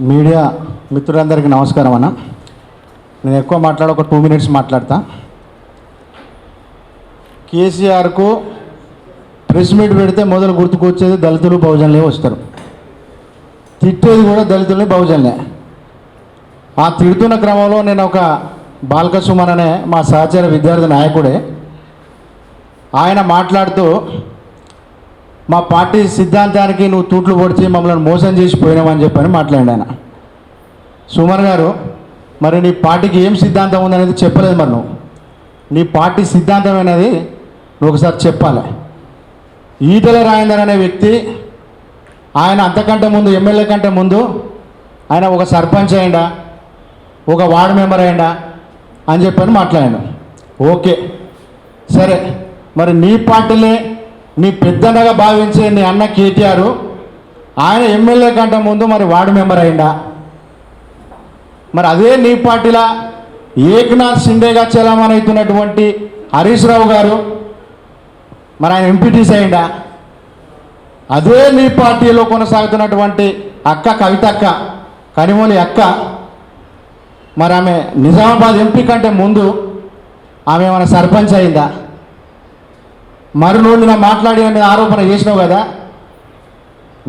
Media మిత్రులందరికీ నమస్కారం అన్న. నేను ఎక్కువ మాట్లాడ ఒక టూ మినిట్స్ మాట్లాడతా. కేసీఆర్కు ప్రెస్ మీట్ పెడితే మొదలు గుర్తుకొచ్చేది దళితులు బహుజనులే వస్తారు. తిట్టేది కూడా దళితులే బహుజనులే. ఆ తిడుతున్న క్రమంలో నేను ఒక బాలకసుమన్ అనే మా సహచర విద్యార్థి నాయకుడే. ఆయన మాట్లాడుతూ మా పార్టీ సిద్ధాంతానికి నువ్వు తూట్లు పొడిచి మమ్మల్ని మోసం చేసి పోయినావని చెప్పని మాట్లాడాను ఆయన. సుమన్ గారు మరి నీ పార్టీకి ఏం సిద్ధాంతం ఉందనేది చెప్పలేదు మరి నువ్వు. నీ పార్టీ సిద్ధాంతం అనేది నువ్వు ఒకసారి చెప్పాలి. ఈటల రాయందర్ అనే వ్యక్తి ఆయన అంతకంటే ముందు ఎమ్మెల్యే కంటే ముందు ఆయన ఒక సర్పంచ్ అయిందా ఒక వార్డు మెంబర్ అయిందా అని చెప్పని మాట్లాడాను. ఓకే. సరే మరి నీ పార్టీలే నీ పెద్దన్నగా భావించే నీ అన్న కేటీఆర్ ఆయన ఎమ్మెల్యే కంటే ముందు మరి వార్డు మెంబర్ అయిందా మరి అదే నీ పార్టీలా ఏకనాథ్ షిండేగా చలామణి అవుతున్నటువంటి హరీష్ రావు గారు మరి ఆయన ఎంపీటీస్ అయిందా అదే నీ పార్టీలో కొనసాగుతున్నటువంటి అక్క కవితక్క కనిమూలి అక్క మరి ఆమె నిజామాబాద్ ఎంపీ కంటే ముందు ఆమె ఏమైనా సర్పంచ్ అయిందా? మరునోళ్ళు నా మాట్లాడి అనే ఆరోపణ చేసినావు కదా?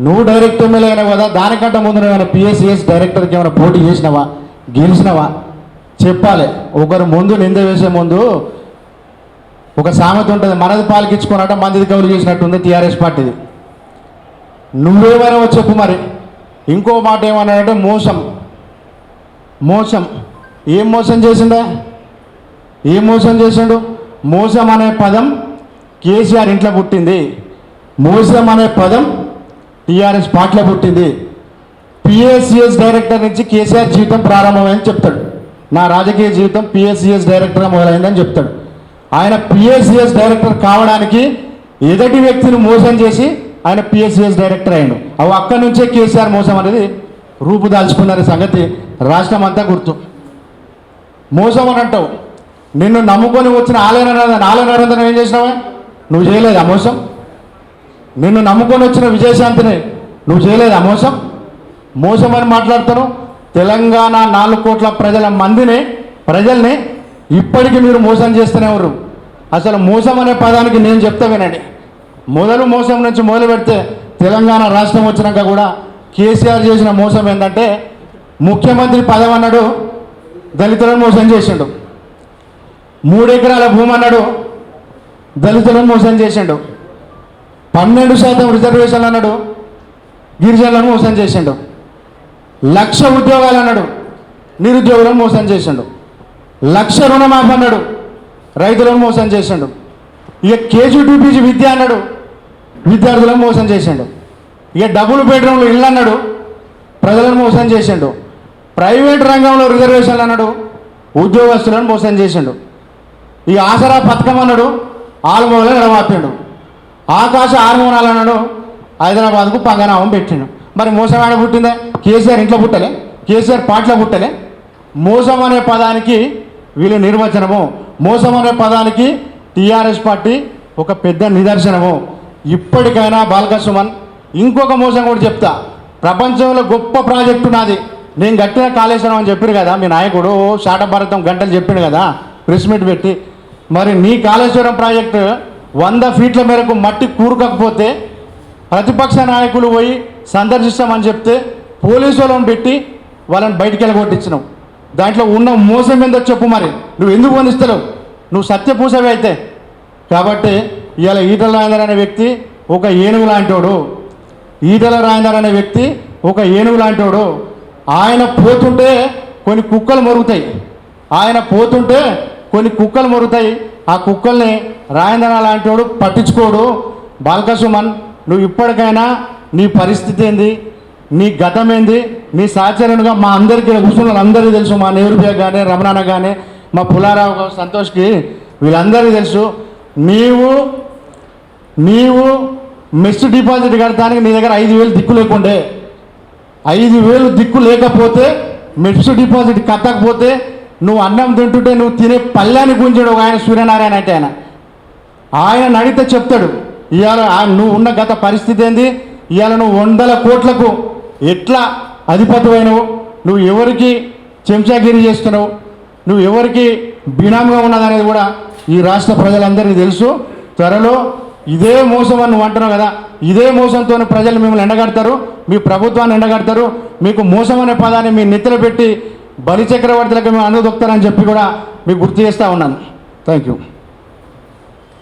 నువ్వు డైరెక్ట్ ఎమ్మెల్యే అయినావు కదా? దానికంటే ముందు నువ్వు పిఎస్సిఎస్ డైరెక్టర్కి ఏమైనా పోటీ చేసినావా? గెలిచినావా? చెప్పాలి. ఒకరు ముందు నింద వేసే ముందు ఒక సామెత ఉంటుంది మనది పాలకించుకున్నట్ట మందిది కౌలు చేసినట్టుంది టీఆర్ఎస్ పార్టీది. నువ్వేమైనా చెప్పు మరి. ఇంకో మాట ఏమన్నాడంటే మోసం. మోసం. ఏం మోసం చేసిందా ఏం మోసం చేసిండు? మోసం అనే పదం కేసీఆర్ ఇంట్లో పుట్టింది. మోసం అనే పదం టీఆర్ఎస్ పార్టీలో పుట్టింది. పిఎస్సిఎస్ డైరెక్టర్ నుంచి కేసీఆర్ జీవితం ప్రారంభమైందని చెప్తాడు. నా రాజకీయ జీవితం పిఎస్సిఎస్ డైరెక్టర్ మొదలైందని చెప్తాడు. ఆయన పిఎస్సిఎస్ డైరెక్టర్ కావడానికి ఎదటి వ్యక్తిని మోసం చేసి ఆయన పిఎస్సిఎస్ డైరెక్టర్ అయ్యాడు. అవి అక్కడి నుంచే కేసీఆర్ మోసం అనేది రూపుదాల్చుకున్న సంగతి రాష్ట్రం అంతా గుర్తు. మోసం అని అంటావు. నిన్ను నమ్ముకొని వచ్చిన ఆలయ ఆలయ నరేంద్రం ఏం చేసినావా? నువ్వు చేయలేదు అమోసం నిన్ను నమ్ముకొని వచ్చిన విజయశాంతిని నువ్వు చేయలేదు అమోసం మోసం? అని మాట్లాడతాను తెలంగాణ నాలుగు కోట్ల ప్రజల మందిని ప్రజల్ని ఇప్పటికీ మీరు మోసం చేస్తూనే ఉన్నారు. అసలు మోసం అనే పదానికి నేను చెప్తా వినండి. మొదలు మోసం నుంచి మొదలు పెడితే తెలంగాణ రాష్ట్రం వచ్చినాక కూడా కేసీఆర్ చేసిన మోసం ఏంటంటే ముఖ్యమంత్రి పదవి అన్నాడు దళితులను మోసం చేసిండు. మూడెకరాల భూమి అన్నాడు దళితులను మోసం చేసిండు. పన్నెండు శాతం రిజర్వేషన్లు అన్నాడు. గిరిజనులను మోసం చేసిండు. లక్ష ఉద్యోగాలు అన్నాడు. నిరుద్యోగులను మోసం చేసిండు. లక్ష రుణమాఫీ అన్నాడు. రైతులను మోసం చేసిండు. ఇక కేజీ విద్య అన్నాడు. విద్యార్థులను మోసం చేసిండు. ఇక డబుల్ బెడ్రూమ్లు ఇల్లు అన్నాడు. ప్రజలను మోసం చేసిండు. ప్రైవేట్ రంగంలో రిజర్వేషన్లు అన్నాడు. ఉద్యోగస్తులను మోసం చేసిండు. ఈ ఆసరా పథకం అన్నాడు. ఆల్మూలను ఎడమాపిండు ఆకాశ హార్మోనాలు అన్నాడు. హైదరాబాద్కు పంగనామం పెట్టిండు. మరి మోసం ఆడ పుట్టిందే? కేసీఆర్ ఇంట్లో పుట్టలే. కేసీఆర్ పాటలో పుట్టలే. మోసం అనే పదానికి వీళ్ళు నిర్వచనము. మోసం అనే పదానికి టీఆర్ఎస్ పార్టీ ఒక పెద్ద నిదర్శనము. ఇప్పటికైనా బాలక సుమన్ ఇంకొక మోసం కూడా చెప్తా. ప్రపంచంలో గొప్ప ప్రాజెక్టు నాది. నేను కట్టిన కాళేశ్వరం అని చెప్పారు కదా మీ నాయకుడు. శాట భారతం గంటలు చెప్పిండు కదా. ప్రెస్ మీట్ పెట్టి మరి నీ కాళేశ్వరం ప్రాజెక్టు వంద ఫీట్ల మేరకు మట్టి కూరుకపోతే ప్రతిపక్ష నాయకులు పోయి సందర్శిస్తామని చెప్తే పోలీసు వాళ్ళని పెట్టి వాళ్ళని బయటికి వెళ్ళగొట్టించినావు దాంట్లో ఉన్న మోసం ఏందో చెప్పు మరి. నువ్వు ఎందుకు వందిస్తావు నువ్వు సత్యపూసవి అయితే. కాబట్టి ఇవాళ ఈటల రాజేందర్ అనే వ్యక్తి ఒక ఏనుగు లాంటోడు. ఈటల రాజేందర్ అనే వ్యక్తి ఒక ఏనుగు లాంటోడు. ఆయన పోతుంటే కొన్ని కుక్కలు మరుగుతాయి. ఆయన పోతుంటే కొన్ని కుక్కలు మొరుగుతాయి ఆ కుక్కల్ని రాయందన లాంటి వాడు పట్టించుకోడు. బాలకసుమన్ నువ్వు ఇప్పటికైనా నీ పరిస్థితి ఏంది? నీ గతం ఏంది? నీ సహచరునిగా మా అందరికీ కూర్చున్న అందరికీ తెలుసు మా నేరుబియ కానీ రమణాన కానీ మా పులారావు సంతోష్కి వీళ్ళందరికీ తెలుసు. నీవు నీవు మెస్ డిపాజిట్ కడతానికి నీ దగ్గర ఐదు వేలు దిక్కు లేకుండే. ఐదు వేలు దిక్కు లేకపోతే మెస్ డిపాజిట్ కట్టకపోతే నువ్వు అన్నం తింటుంటే నువ్వు తినే పళ్ళాన్ని గుంజడు ఆయన సూర్యనారాయణ అంటే ఆయన. ఆయన నడితే చెప్తాడు ఇవాళ నువ్వు ఉన్న గత పరిస్థితి ఏంది? ఇవాళ నువ్వు వందల కోట్లకు ఎట్లా అధిపతివైనవు? నువ్వు ఎవరికి చెంచాగిరి చేస్తున్నావు? నువ్వు ఎవరికి బినాముగా ఉన్నదనేది కూడా ఈ రాష్ట్ర ప్రజలందరికీ తెలుసు. త్వరలో ఇదే మోసం అని నువ్వు అంటున్నావు కదా ఇదే మోసంతో ప్రజలు మిమ్మల్ని ఎండగడతారు. మీ ప్రభుత్వాన్ని ఎండగడతారు. మీకు మోసం అనే పదాన్ని మీ నెత్తిలో పెట్టి బలి చక్రవర్తులకు మేము అనుదొక్తారని చెప్పి కూడా మీకు గుర్తు చేస్తూ ఉన్నాను. Thank you